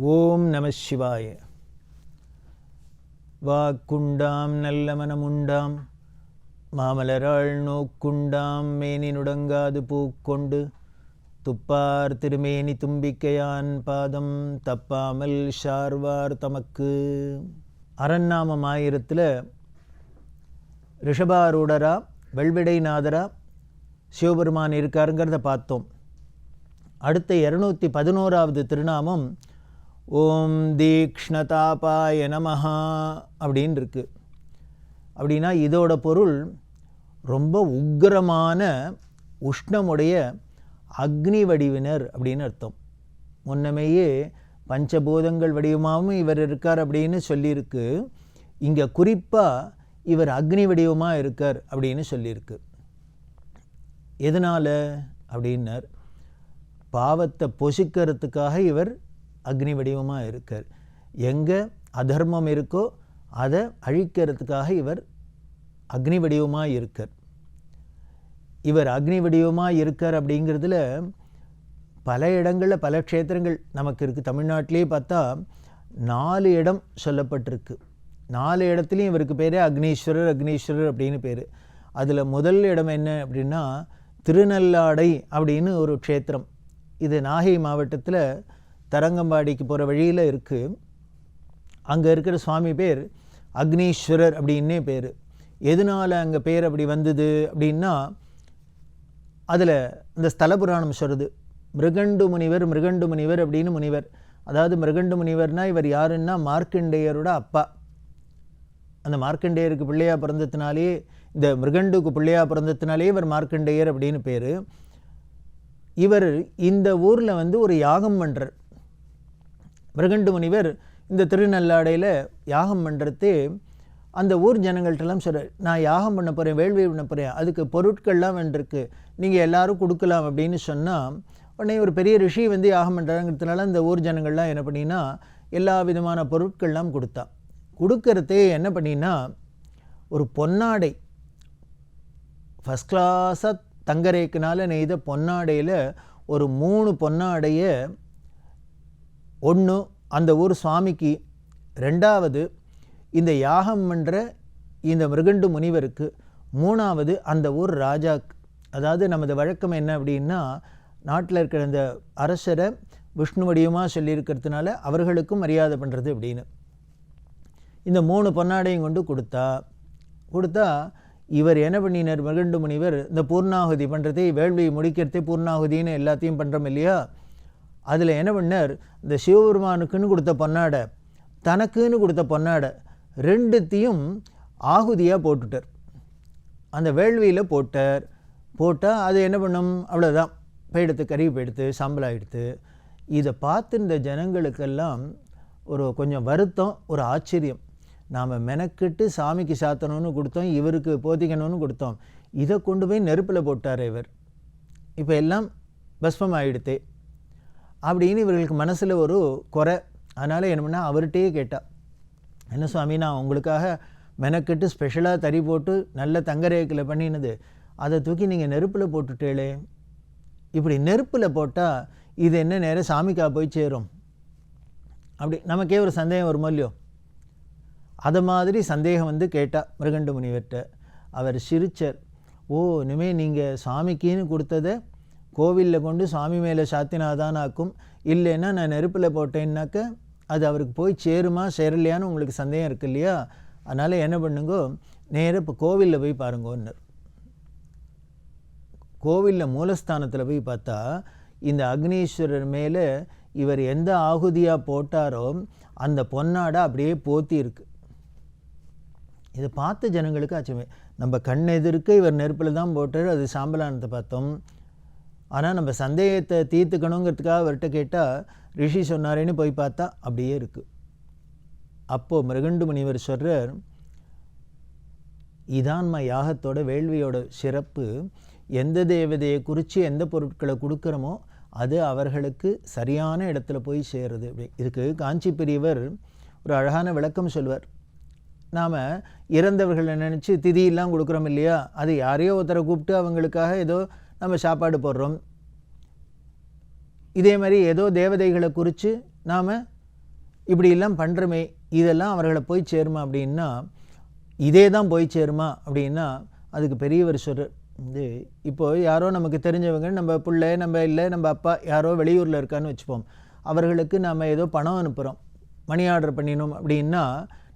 சிவாய. வாக்குண்டாம் நல்ல மனமுண்டாம் மாமலராள் நோக்குண்டாம். மேனி நுடங்காது பூக்கொண்டு துப்பார் திருமேனி தும்பிக்கையான் பாதம் தப்பாமல் ஷார்வார் தமக்கு. அரண்நாமம் ஆயிரத்தில் ரிஷபாரூடரா வெள்விடைநாதரா சிவபெருமான் இருக்காருங்கிறத பார்த்தோம். அடுத்த இரநூத்தி பதினோராவது திருநாமம் ஓம் தீக்ஷ்ணதாபாய நமஹா அப்படின்னு இருக்கு அப்படின்னா இதோட பொருள் ரொம்ப உக்ரமான உஷ்ணமுடைய அக்னி வடிவினர் அப்படின்னு அர்த்தம். முன்னமேயே பஞ்சபூதங்கள் வடிவமாகவும் இவர் இருக்கார் அப்படின்னு சொல்லியிருக்கு. இங்கே குறிப்பாக இவர் அக்னி வடிவமாக இருக்கார் அப்படின்னு சொல்லியிருக்கு. எதனால்? அப்படின்னார். பாவத்தை பொசிக்கிறதுக்காக இவர் அக்னி வடிவமாக இருக்கார். எங்கே அதர்மம் இருக்கோ அதை அழிக்கிறதுக்காக இவர் அக்னி வடிவமாக இருக்கார். இவர் அக்னி வடிவமாக இருக்கார் அப்படிங்கிறதுல பல இடங்களில் பல க்ஷேத்திரங்கள் நமக்கு இருக்குது தமிழ்நாட்டிலே பார்த்தா நாலு இடம் சொல்லப்பட்டிருக்கு. நாலு இடத்துலையும் இவருக்கு பேர் அக்னீஸ்வரர் அக்னீஸ்வரர் அப்படின்னு பேர். அதில் முதல் இடம் என்ன அப்படின்னா திருநள்ளாடை அப்படின்னு ஒரு க்ஷேத்திரம். இது நாகை மாவட்டத்தில் தரங்கம்பாடிக்கு போகிற வழியில் இருக்குது அங்கே இருக்கிற சுவாமி பேர் அக்னீஸ்வரர் அப்படின்னே பேர். எதனால் அங்கே பேர் அப்படி வந்தது அப்படின்னா அதில் இந்த ஸ்தல புராணம் சொல்கிறது மிருகண்டு முனிவர் மிருகண்டு முனிவர் அப்படின்னு முனிவர். அதாவது மிருகண்டு முனிவர்னா இவர் யாருன்னா மார்க்கண்டேயரோட அப்பா. அந்த மார்க்கண்டேயருக்கு பிள்ளையா பிறந்ததுனாலே இந்த மிருகண்டுக்கு பிள்ளையா பிறந்ததுனாலே இவர் மார்க்கண்டேயர் அப்படின்னு பேர். இவர் இந்த ஊரில் வந்து ஒரு யாகம் பண்ணுறார் பிரகண்டு முனிவர் இந்த திருநள்ளாடையில் யாகம் பண்ணுறது அந்த ஊர் ஜனங்கள்ட்டெல்லாம் சொல்கிறார் நான் யாகம் பண்ண போகிறேன் வேள்வி பண்ண போகிறேன் அதுக்கு பொருட்கள்லாம் வேண்டிருக்கு நீங்கள் எல்லோரும் கொடுக்கலாம் அப்படின்னு சொன்னால் உடனே ஒரு பெரிய ரிஷி வந்து யாகம் பண்ணுறாங்கிறதுனால அந்த ஊர் ஜனங்கள்லாம் என்ன பண்ணினா எல்லா விதமான பொருட்கள்லாம் கொடுத்தா. கொடுக்கறதே என்ன பண்ணினா ஒரு பொன்னாடை ஃபஸ்ட் கிளாஸாக தங்கரேக்குனால நெய்த பொன்னாடையில் ஒரு மூணு பொன்னாடையை ஒன்று அந்த ஊர் சுவாமிக்கு. ரெண்டாவது இந்த யாகம் பண்ணுற இந்த மிருகண்டு முனிவருக்கு. மூணாவது அந்த ஊர் ராஜாக்கு. அதாவது நமது வழக்கம் என்ன அப்படின்னா நாட்டில் இருக்கிற இந்த அரசரை விஷ்ணு வடிவமாக சொல்லியிருக்கிறதுனால அவர்களுக்கும் மரியாதை பண்ணுறது அப்படின்னு. இந்த மூணு பொன்னாடையும் கொண்டு கொடுத்தா கொடுத்தா இவர் என்ன பண்ணினார்? மிருகண்டு முனிவர் இந்த பூர்ணாகுதி பண்ணுறதே வேள்வி முடிக்கிறதே பூர்ணாகுதின்னு எல்லாத்தையும் பண்ணுறோம் இல்லையா? அதில் என்ன பண்ணார்? இந்த சிவபெருமானுக்குன்னு கொடுத்த பொன்னாடை தனக்குன்னு கொடுத்த பொன்னாடை ரெண்டுத்தையும் ஆகுதியாக போட்டுட்டார். அந்த வேள்வியில் போட்டார். போட்டால் அது என்ன பண்ணும்? அவ்வளோதான் போயிடுத்து கறி போயிடுத்து சாம்பல் ஆகிடுத்து இதை பார்த்து இந்த ஜனங்களுக்கெல்லாம் ஒரு கொஞ்சம் வருத்தம் ஒரு ஆச்சரியம். நாம் மெனக்கிட்டு சாமிக்கு சாத்தணும்னு கொடுத்தோம் இவருக்கு போதிக்கணும்னு கொடுத்தோம். இதை கொண்டு போய் நெருப்பில் போட்டார் இவர். இப்போ எல்லாம் பஸ்மம் ஆகிடுத்தே அப்படின்னு இவர்களுக்கு மனசில் ஒரு குறை. அதனால் என்ன பண்ணால் அவர்கிட்டயே கேட்டால் என்ன சுவாமி நான் உங்களுக்காக மெனக்கெட்டு ஸ்பெஷலாக தறி போட்டு நல்ல தங்கரேக்கில் பண்ணினது அதை தூக்கி நீங்கள் நெருப்பில் போட்டுட்டேளே இப்படி நெருப்பில் போட்டால் இது என்ன நேரம் சாமிக்கா போய் சேரும்? அப்படி நமக்கே ஒரு சந்தேகம் வருமோ இல்லையோ? அதை மாதிரி சந்தேகம் வந்து கேட்டால் மிருகண்டு முனிவர்கிட்ட அவர் சிரிச்சர் ஓ இனிமேல் நீங்கள் சாமிக்குன்னு கொடுத்ததை கோவிலில் கொண்டு சாமி மேலே சாத்தினாதான் ஆக்கும் இல்லைன்னா நான் நெருப்பில் போட்டேன்னாக்க அது அவருக்கு போய் சேருமா சேரலையான்னு உங்களுக்கு சந்தேகம் இருக்கு இல்லையா? அதனால் என்ன பண்ணுங்கோ நேராக இப்போ கோவிலில் போய் பாருங்கோன்னர். கோவிலில் மூலஸ்தானத்தில் போய் பார்த்தா இந்த அக்னீஸ்வரர் மேலே இவர் எந்த ஆகுதியாக போட்டாரோ அந்த பொன்னாடை அப்படியே போத்தி இருக்கு. இதை பார்த்த ஜனங்களுக்கு ஆச்சுமே நம்ம கண் எதிர்க்க இவர் நெருப்பில் தான் போட்டார் அது சாம்பலானத்தை பார்த்தோம். ஆனால் நம்ம சந்தேகத்தை தீர்த்துக்கணுங்கிறதுக்காக அவர்கிட்ட கேட்டால் ரிஷி சொன்னாரேன்னு போய் பார்த்தா அப்படியே இருக்குது அப்போது மிருகண்டு முனிவர் சொல்கிறார் இதான்மா யாகத்தோட வேள்வியோட சிறப்பு. எந்த தேவதையை குறித்து எந்த பொருட்களை கொடுக்குறோமோ அது அவர்களுக்கு சரியான இடத்துல போய் சேருது. அப்படி. இதுக்கு காஞ்சி பெரியவர் ஒரு அழகான விளக்கம் சொல்வார். நாம் இறந்தவர்களை நினச்சி திதியெல்லாம் கொடுக்குறோம் இல்லையா? அது யாரையோ ஒருத்தரை கூப்பிட்டு அவங்களுக்காக ஏதோ நம்ம சாப்பாடு போடுறோம். இதே மாதிரி ஏதோ தேவதைகளை குறித்து நாம் இப்படியெல்லாம் பண்ணுறமே இதெல்லாம் அவர்களை போய் சேருமா அப்படின்னா இதே தான் போய் சேருமா அப்படின்னா அதுக்கு பெரியவர் சொல்கிறார் வந்து இப்போ யாரோ நமக்கு தெரிஞ்சவங்க நம்ம பிள்ளை நம்ம இல்லை நம்ம அப்பா யாரோ வெளியூரில் இருக்கான்னு வச்சுப்போம். அவர்களுக்கு நம்ம ஏதோ பணம் அனுப்புகிறோம் மணி ஆர்டர் பண்ணினோம் அப்படின்னா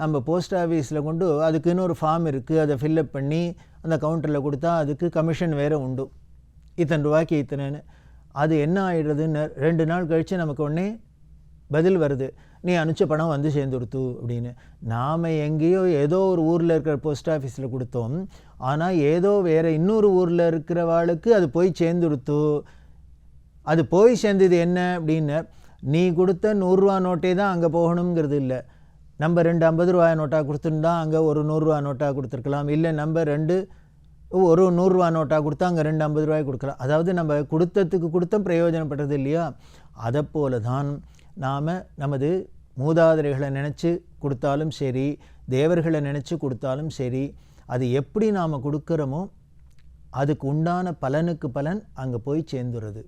நம்ம போஸ்ட் ஆஃபீஸில் கொண்டு அதுக்குன்னு ஒரு ஃபார்ம் இருக்குது அதை ஃபில்லப் பண்ணி அந்த கவுண்டரில் கொடுத்தா அதுக்கு கமிஷன் வேறு உண்டு. இத்தனை ரூபாய்க்கு இத்தனைன்னு. அது என்ன ஆகிடுறதுன்னு ரெண்டு நாள் கழித்து நமக்கு உடனே பதில் வருது. நீ அனுப்பிச்ச பணம் வந்து சேர்ந்துடுத்து அப்படின்னு. நாம் எங்கேயோ ஏதோ ஒரு ஊரில் இருக்கிற போஸ்ட் ஆஃபீஸில் கொடுத்தோம். ஆனால் ஏதோ வேறு இன்னொரு ஊரில் இருக்கிறவாளுக்கு அது போய் சேர்ந்துடுத்து. அது போய் சேர்ந்தது என்ன அப்படின்னு நீ கொடுத்த நூறுரூவா நோட்டே தான் அங்கே போகணுங்கிறது இல்லை. நம்ம ரெண்டு ஐம்பது ரூபாய் நோட்டாக கொடுத்துருந்தா அங்கே ஒரு நூறுரூவா நோட்டாக கொடுத்துருக்கலாம். இல்லை நம்ம ரெண்டு ஒரு நூறுரூவா நோட்டாக கொடுத்தா அங்கே ரெண்டு ஐம்பது ரூபாய் கொடுக்கலாம். அதாவது நம்ம கொடுத்ததுக்கு கொடுத்த பிரயோஜனப்படுறது இல்லையா? அதை போல தான் நாம் நமது மூதாதிரைகளை நினச்சி கொடுத்தாலும் சரி தேவர்களை நினச்சி கொடுத்தாலும் சரி அது எப்படி நாம் கொடுக்குறோமோ அதுக்கு உண்டான பலனுக்கு பலன் அங்கே போய் சேர்ந்துடுறது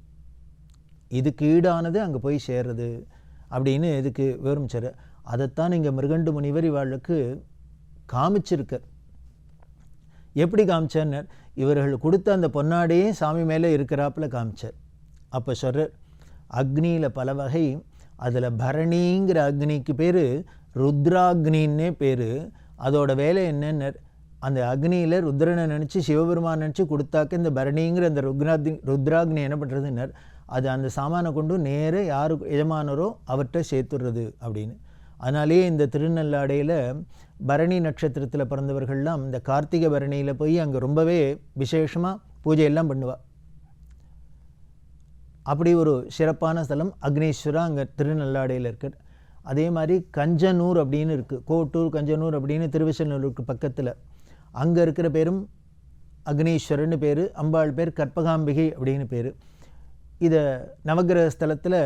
இதுக்கு ஈடானது அங்கே போய் சேர்றது அப்படின்னு இதுக்கு விவரிச்சார் அதைத்தான் இங்கே மிருகண்டு முனிவர் இவாளுக்கு காமிச்சிருக்கார். எப்படி காமிச்சார்னர்? இவர்கள் கொடுத்த அந்த பொன்னாடியே சாமி மேலே இருக்கிறாப்புல காமிச்சார். அப்போ சொல்கிறார் அக்னியில் பல வகை அதில் பரணிங்கிற அக்னிக்கு பேர் ருத்ராக்னின்னே பேர். அதோட வேலை என்னென்ன அந்த அக்னியில் ருத்ரனை நினச்சி சிவபெருமான் நினச்சி கொடுத்தாக்க இந்த பரணிங்கிற அந்த ருத்ராக்னி ருத்ராக்னி என்ன பண்ணுறதுன்னர் அது அந்த சாமானை கொண்டு நேராக யாரு எஜமானரோ அவர்கிட்ட சேர்த்துடுறது அப்படின்னு. அதனாலேயே இந்த திருநள்ளாடையில் பரணி நட்சத்திரத்தில் பிறந்தவர்கள்லாம் இந்த கார்த்திகை பரணியில் போய் அங்கே ரொம்பவே விசேஷமாக பூஜையெல்லாம் பண்ணுவாள் அப்படி ஒரு சிறப்பான ஸ்தலம் அக்னேஸ்வரா அங்கே திருநள்ளாடையில் இருக்குது அதே மாதிரி கஞ்சனூர் அப்படின்னு இருக்குது கோட்டூர் கஞ்சனூர் அப்படின்னு திருவிசநல்லூருக்கு பக்கத்தில். அங்கே இருக்கிற பேரும் அக்னீஸ்வரன்னு பேர் அம்பாள் பேர் கற்பகாம்பிகை அப்படின்னு பேர். இதை நவகிரக ஸ்தலத்தில்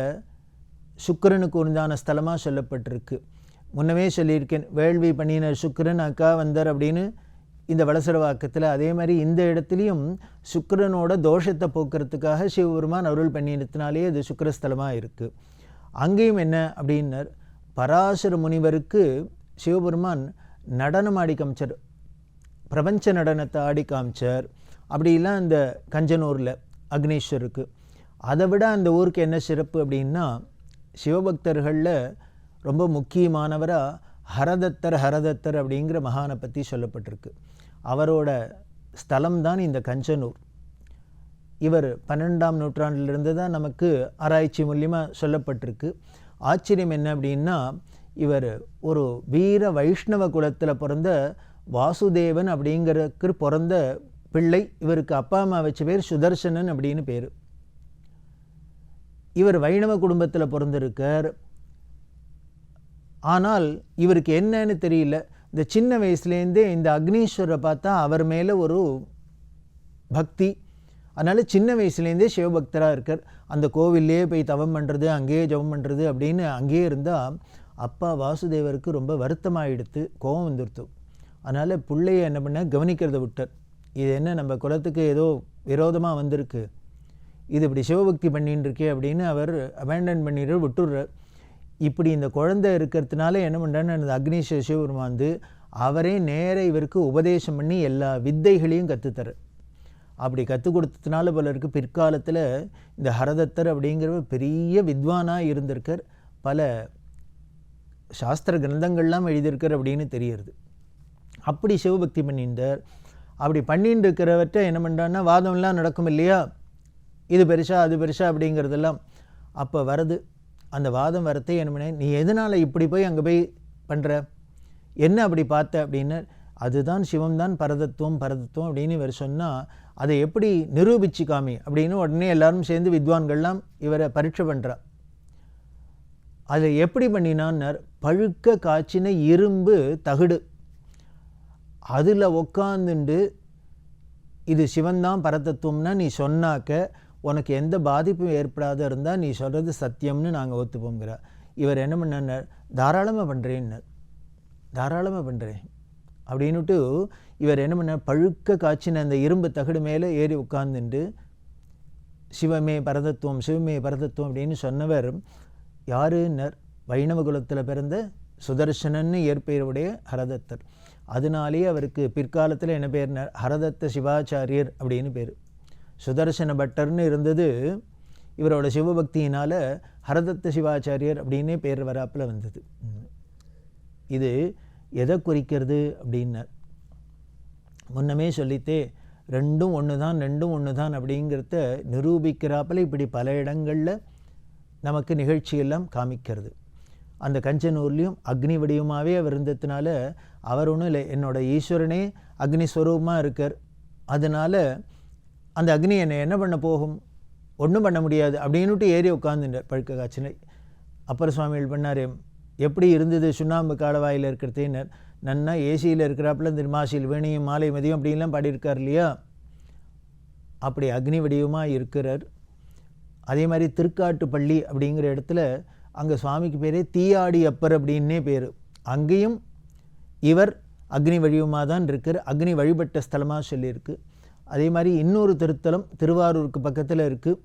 சுக்கரனுக்கு உண்டான ஸ்தலமாக சொல்லப்பட்டிருக்கு. முன்னமே சொல்லியிருக்கேன் வேள்வி பண்ணினர் சுக்கரன் அக்கா வந்தர் அப்படின்னு இந்த வளசரவாக்கத்தில் அதே மாதிரி இந்த இடத்துலையும் சுக்கரனோட தோஷத்தை போக்குறதுக்காக சிவபெருமான் அருள் பண்ணினத்தினாலே அது சுக்கரஸ்தலமாக இருக்குது அங்கேயும் என்ன அப்படின்னர் பராசர முனிவருக்கு சிவபெருமான் நடனம் ஆடி காமிச்சார் பிரபஞ்ச நடனத்தை ஆடி காமிச்சார். அப்படிலாம் இந்த கஞ்சனூரில் அக்னேஸ்வருக்கு. அதை விட அந்த ஊருக்கு என்ன சிறப்பு அப்படின்னா சிவபக்தர்களில் ரொம்ப முக்கியமானவராக ஹரதத்தர் ஹரதத்தர் அப்படிங்கிற மகானை பற்றி சொல்லப்பட்டிருக்கு. அவரோட ஸ்தலம் தான் இந்த கஞ்சனூர். இவர் பன்னெண்டாம் நூற்றாண்டிலிருந்து தான் நமக்கு ஆராய்ச்சி மூலியமாக சொல்லப்பட்டிருக்கு. ஆச்சரியம் என்ன அப்படின்னா இவர் ஒரு வீர வைஷ்ணவ குலத்தில் பிறந்த வாசுதேவன் அப்படிங்கிறக்கு பிறந்த பிள்ளை. இவருக்கு அப்பா அம்மா வச்ச பேர் சுதர்சனன் அப்படின்னு பேர். இவர் வைணவ குடும்பத்தில் பிறந்திருக்கார். ஆனால் இவருக்கு என்னன்னு தெரியல. இந்த சின்ன வயசுலேருந்தே இந்த அக்னீஸ்வரரை பார்த்தா அவர் மேலே ஒரு பக்தி. அதனால் சின்ன வயசுலேருந்தே சிவபக்தராக இருக்கார். அந்த கோவில்லே போய் தவம் பண்ணுறது அங்கேயே ஜபம் பண்ணுறது அப்படின்னு அங்கேயே இருந்தால் அப்பா வாசுதேவருக்கு ரொம்ப வருத்தமாகிடுத்து கோபம் வந்துடுத்து. அதனால் பிள்ளைய என்ன பண்ண கவனிக்கிறத விட்டார். இது என்ன நம்ம குலத்துக்கு ஏதோ விரோதமாக வந்திருக்கு. இது இப்படி சிவபக்தி பண்ணின்னு இருக்கே அப்படின்னு அவர் அபேண்டன் பண்ணிடுற விட்டுடுறார் இப்படி இந்த குழந்தை இருக்கிறதுனால என்ன பண்ணுறான்னு அந்த அக்னீஸ்வர சிவபெருமான் வந்து அவரே நேர இவருக்கு உபதேசம் பண்ணி எல்லா வித்தைகளையும் கற்றுத்தர அப்படி கற்றுக் கொடுத்ததுனால பலருக்கு பிற்காலத்தில் இந்த ஹரதத்தர் அப்படிங்கிறவர் பெரிய வித்வானாக இருந்திருக்கார். பல சாஸ்திர கிரந்தங்கள்லாம் எழுதியிருக்கார் அப்படின்னு தெரியறது அப்படி சிவபக்தி பண்ணியிருந்தார். அப்படி பண்ணிட்டு இருக்கிறவற்றை என்ன பண்ணுறான்னா வாதம்லாம் நடக்கும் இல்லையா? இது பெருசா அது பெருசா அப்படிங்கிறதெல்லாம் அப்போ வருது. அந்த வாதம் வரத்தே என்ன நீ எதனால் இப்படி போய் அங்கே போய் பண்ணுற என்ன அப்படி பார்த்த அப்படின்னு அதுதான் சிவம் தான் பரதத்துவம் பரதத்துவம் அப்படின்னு இவர் சொன்னால் அதை எப்படி நிரூபிச்சு காமி அப்படின்னு உடனே எல்லாரும் சேர்ந்து வித்வான்கள்லாம் இவரை பரீட்சை பண்ணுறா அதை எப்படி பண்ணினான்னார்? பழுக்க காய்ச்சின இரும்பு தகுடு. அதில் உக்காந்துண்டு இது சிவன்தான் பரதத்துவம்னா நீ சொன்னாக்க உனக்கு எந்த பாதிப்பும் ஏற்படாத இருந்தால் நீ சொல்கிறது சத்தியம்னு நாங்கள் ஒத்துப்போங்கிறார் இவர் என்ன பண்ணார் தாராளமாக பண்ணுறேன்னார் தாராளமாக பண்ணுறேன் அப்படின்னுட்டு இவர் என்ன பண்ணார் பழுக்க காய்ச்சின அந்த இரும்பு தகடு மேலே ஏறி உட்கார்ந்துட்டு சிவமே பரதத்துவம் சிவமே பரதத்துவம் அப்படின்னு சொன்னவர் யாருன்னர் வைணவ குலத்தில் பிறந்த சுதர்சனன்னு ஏற்பெயருடைய ஹரதத்தர். அதனாலேயே அவருக்கு பிற்காலத்தில் என்ன பேர்னார் ஹரதத்த சிவாச்சாரியர் அப்படின்னு பேர். சுதர்சன பட்டர்னு இருந்தது. இவரோட சிவபக்தியினால் ஹரதத்த சிவாச்சாரியர் அப்படின்னே பேர் வராப்பில் வந்தது. இது எதை குறிக்கிறது அப்படின்னார் முன்னமே சொல்லித்தே ரெண்டும் ஒன்று தான் ரெண்டும் ஒன்று தான் அப்படிங்கிறத நிரூபிக்கிறாப்பில் இப்படி பல இடங்களில் நமக்கு நிகழ்ச்சியெல்லாம் காமிக்கிறது. அந்த கஞ்சனூர்லேயும் அக்னி வடிவமாகவே அவர் இருந்ததுனால அவர் ஒன்றும் இல்லை என்னோட ஈஸ்வரனே அக்னிஸ்வரூபமாக இருக்கார். அதனால் அந்த அக்னி என்னை என்ன பண்ண போகும்? ஒன்றும் பண்ண முடியாது. அப்படின்னுட்டு ஏறி உட்காந்துட்டார் பழுக்க காய்ச்சினை அப்பர் சுவாமிகள் பண்ணார் எப்படி இருந்தது சுண்ணாம்பு காலவாயில் இருக்கிறதேனர் நன்னா ஏசியில் இருக்கிறாப்புல திருமாசியில் வேணியும் மாலை மதியம் அப்படின்லாம் பாடியிருக்கார் இல்லையா? அப்படி அக்னி வடிவமாக இருக்கிறார். அதே மாதிரி திருக்காட்டுப்பள்ளி அப்படிங்கிற இடத்துல அங்கே சுவாமிக்கு பேரே தீயாடி அப்பர் அப்படின்னே பேர். அங்கேயும் இவர் அக்னி வடிவமாக தான் இருக்கார் அக்னி வழிபட்ட ஸ்தலமாக சொல்லியிருக்கு. அதே மாதிரி இன்னொரு திருத்தலம் திருவாரூருக்கு பக்கத்தில் இருக்குது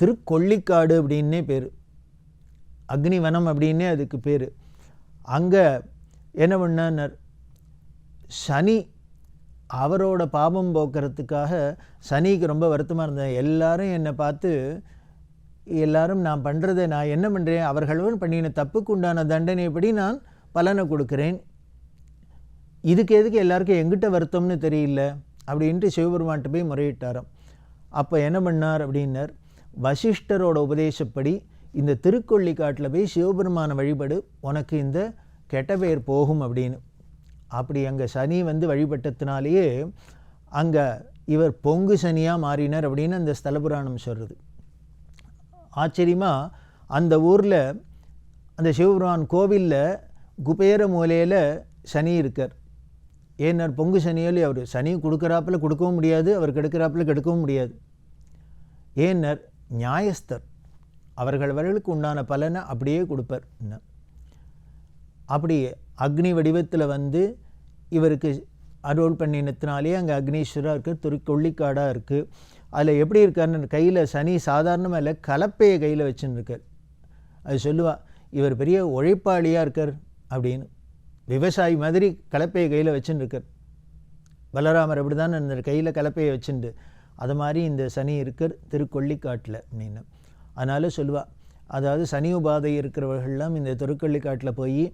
திருக்கொள்ளிக்காடு அப்படின்னே பேர். அக்னிவனம் அப்படின்னே அதுக்கு பேர். அங்கே என்ன பண்ணார் சனி அவரோட பாபம் போக்குறதுக்காக சனிக்கு ரொம்ப வருத்தமாக இருந்தேன் எல்லாரும் என்னை பார்த்து எல்லாரும் நான் பண்ணுறதை நான் என்ன பண்ணுறேன் அவர்களும் பண்ணின தப்புக்கு உண்டான தண்டனைப்படி நான் பலனை கொடுக்குறேன். இதுக்கு எதுக்கு எல்லாருக்கும் எங்கிட்ட வருத்தம்னு தெரியல. அப்படின்ட்டு சிவபெருமான்ட்டு போய் முறையிட்டாராம். அப்போ என்ன பண்ணார் அப்படின்னார் வசிஷ்டரோட உபதேசப்படி இந்த திருக்கொள்ளிக்காட்டில் போய் சிவபெருமான வழிபடு உனக்கு இந்த கெட்ட பெயர் போகும் அப்படின்னு. அப்படி அங்கே சனி வந்து வழிபட்டத்தினாலேயே அங்கே இவர் பொங்கு சனியாக மாறினார் அப்படின்னு அந்த ஸ்தல புராணம் சொல்கிறது ஆச்சரியமாக அந்த ஊரில் அந்த சிவபெருமான் கோவிலில் குபேர மூலையில் சனி இருக்கார். ஏன்னார் பொங்கு சனியாலே அவர் சனி கொடுக்குறாப்புல கொடுக்கவும் முடியாது அவர் கெடுக்கிறாப்பில் கெடுக்கவும் முடியாது. ஏன்னர் நியாயஸ்தர் அவர்களவர்களுக்கு உண்டான பலனை அப்படியே கொடுப்பார். அப்படி அக்னி வடிவத்தில் வந்து இவருக்கு அருள் பண்ணினத்தினாலே அங்கே அக்னீஸ்வராக இருக்குது துரு கொள்ளிக்காடாக இருக்குது அதில் எப்படி இருக்காருன்னு கையில் சனி சாதாரணமாக இல்லை கலப்பையை கையில் வச்சுன்னு இருக்கார். அது சொல்லுவா இவர் பெரிய உழைப்பாளியாக இருக்கார் அப்படின்னு. விவசாயி மாதிரி கலப்பையை கையில் வச்சுன்னு இருக்கார் பலராமர் அப்படி தான் இந்த கையில் கலப்பையை வச்சுண்டு அது மாதிரி இந்த சனி இருக்கார் திருக்கொள்ளிக்காட்டில் அப்படின்னு. அதனால் சொல்லுவாள் அதாவது சனி உபாதை இருக்கிறவர்கள்லாம் இந்த திருக்கொள்ளிக்காட்டில் போய்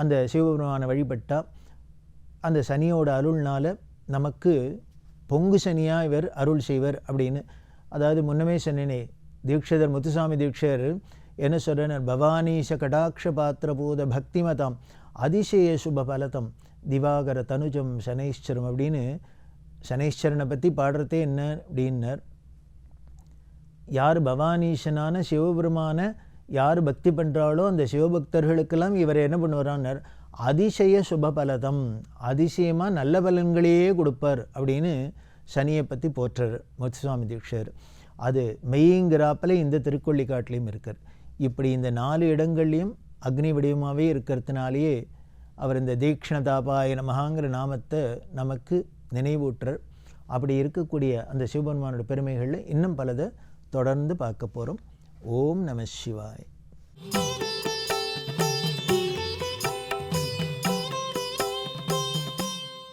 அந்த சிவபெருமானை வழிபட்டால் அந்த சனியோட அருள்னால் நமக்கு பொங்கு சனியாக இவர் அருள் செய்வர் அப்படின்னு. அதாவது முன்னமே சொன்னேனே தீட்சிதர் முத்துசாமி தீட்சர் என்ன சொல்கிறனர் பவானீச கடாட்ச பாத்திரபூத பக்திமதம். அதிசய சுப பலதம். திவாகர தனுஜம் சனைஸ்வரம் அப்படின்னு சனைஸ்வரனை பற்றி பாடுறதே என்ன அப்படின்னர். யார் பவானீஷனான சிவபெருமான யார் பக்தி பண்ணுறாளோ அந்த சிவபக்தர்களுக்கெல்லாம் இவர் என்ன பண்ணுவாரான்னர் அதிசய சுபபலதம் அதிசயமாக நல்ல பலன்களையே கொடுப்பார் அப்படின்னு சனியை பற்றி போற்றார் முத்துசுவாமி தீட்சர் அது மெய்ங்கிறாப்பில் இந்த திருக்கொள்ளிக்காட்டிலையும் இருக்கார் இப்படி இந்த நாலு இடங்கள்லையும் அக்னி வடிவமாகவே இருக்கிறதுனாலேயே அவர் இந்த தீக்ஷணதாபாய நமகாங்கிற நாமத்தை நமக்கு நினைவூட்டுறார். அப்படி இருக்கக்கூடிய அந்த சிவபெருமானோட பெருமைகளில் இன்னும் பலதை தொடர்ந்து பார்க்க போகிறோம் ஓம் நம சிவாய்.